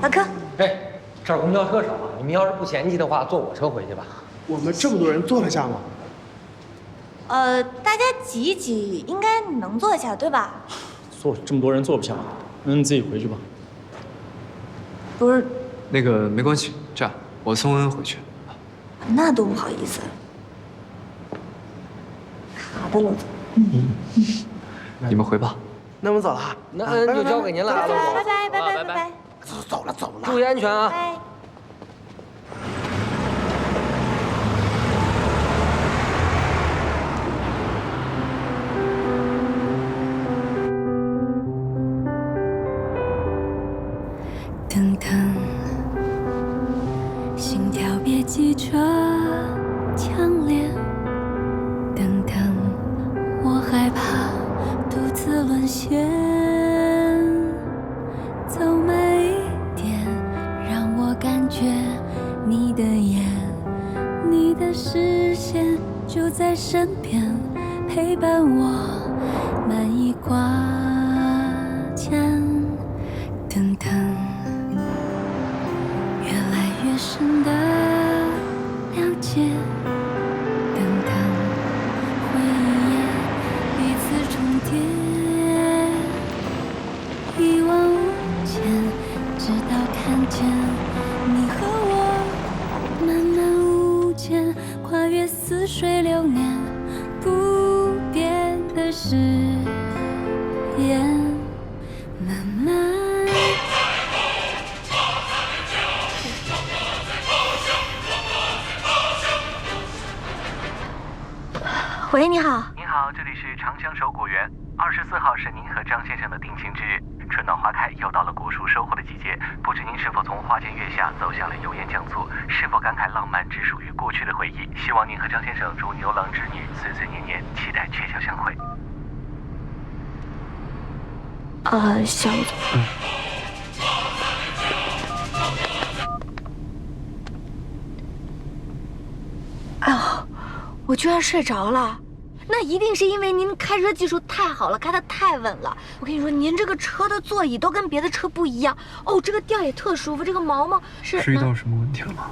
老柯，哎，这儿公交车少，你们要是不嫌弃的话，坐我车回去吧。我们这么多人坐得下吗？呃，大家挤一挤，应该能坐下，对吧？坐这么多人坐不下，那你自己回去吧。不是，那个没关系，这样我送恩回去。那多不好意思。好的，罗总。你们回吧。那我们走了啊。那恩就交给您了。拜拜拜拜拜拜走走了走了。注意安全啊！拜。等等，心跳别急着强烈。等等，我害怕独自沦陷。走你的眼，你的视线就在身边，陪伴我慢一挂牵。等等，越来越深的了解。等等，回忆也彼此重叠，一往无前，直到看见言，慢慢。喂，你好。你好，这里是长江守果园。二十四号是您和张先生的定情之日，春暖花开，又到了果树收获的季节。不知您是否从花前月下走向了油盐酱醋？是否感慨浪漫只属于过去的回忆？希望您和张先生如牛郎织女，岁岁年年，期待鹊桥相会。呃，小。哎呦，我居然睡着了，那一定是因为您开车技术太好了，开的太稳了。我跟你说，您这个车的座椅都跟别的车不一样哦，这个调也特舒服，这个毛毛是是遇到什么问题了吗？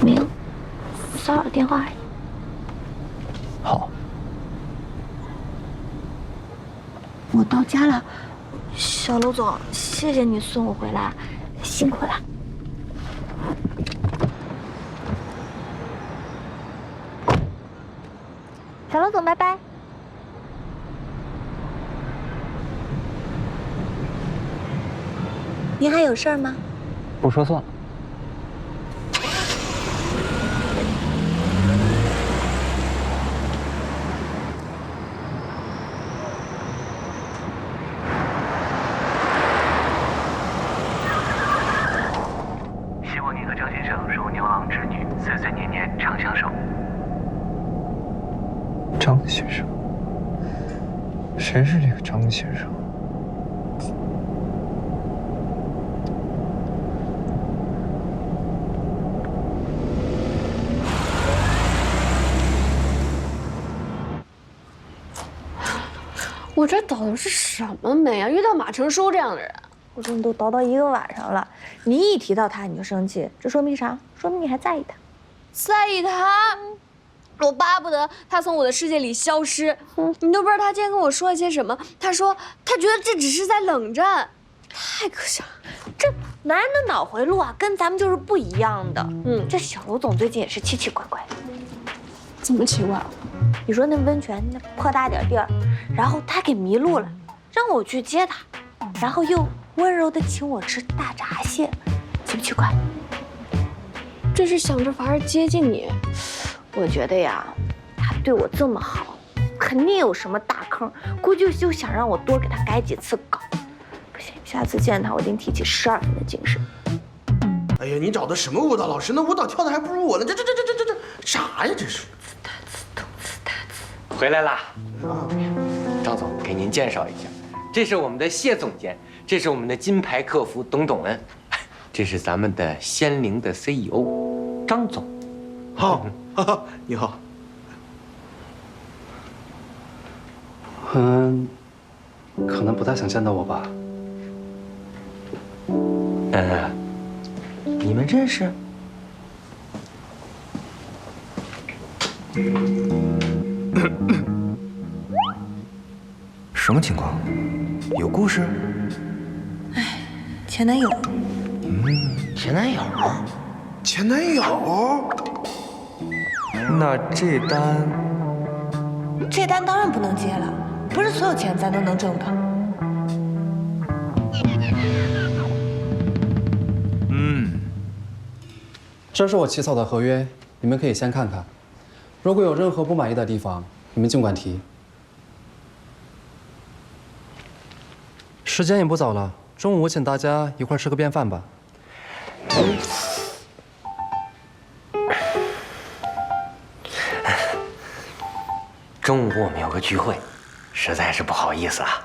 没有骚扰电话而已。好，我到家了，小卢总，谢谢你送我回来，辛苦了。小卢总，拜拜。您还有事儿吗？不说算了。希望您和张先生如牛郎织女，岁岁年年长相守。张先生，谁是这个张先生？我这倒的是什么霉啊？遇到马成书这样的人，我说你都叨叨一个晚上了，你一提到他你就生气，这说明啥？说明你还在意他。在意他，我巴不得他从我的世界里消失。你都不知道他今天跟我说了些什么。他说他觉得这只是在冷战，太可笑了。这男人的脑回路啊，跟咱们就是不一样的。嗯，这小卢总最近也是奇奇怪怪的。怎么奇怪了？你说那温泉那破大点地儿，然后他给迷路了，让我去接他，然后又温柔的请我吃大闸蟹，奇不奇怪？这是想着法儿接近你。我觉得呀，他对我这么好，肯定有什么大坑，估计就想让我多给他改几次稿。不行，下次见他我一定提起十二分的精神。哎呀，你找的什么舞蹈老师？那舞蹈跳的还不如我呢！这这这这这这这啥呀？这是。回来啦，张总给您介绍一下，这是我们的谢总监，这是我们的金牌客服董董恩，这是咱们的仙灵的 CEO 张总。好，哈哈，你好。嗯，可能不太想见到我吧。嗯，你们认识？什么情况？有故事？前男友，前男友？前男友？那这单这单当然不能接了，不是所有钱咱都能挣的。嗯，这是我起草的合约，你们可以先看看。如果有任何不满意的地方，你们尽管提。时间也不早了，中午我请大家一块儿吃个便饭吧。中午我们有个聚会，实在是不好意思啊。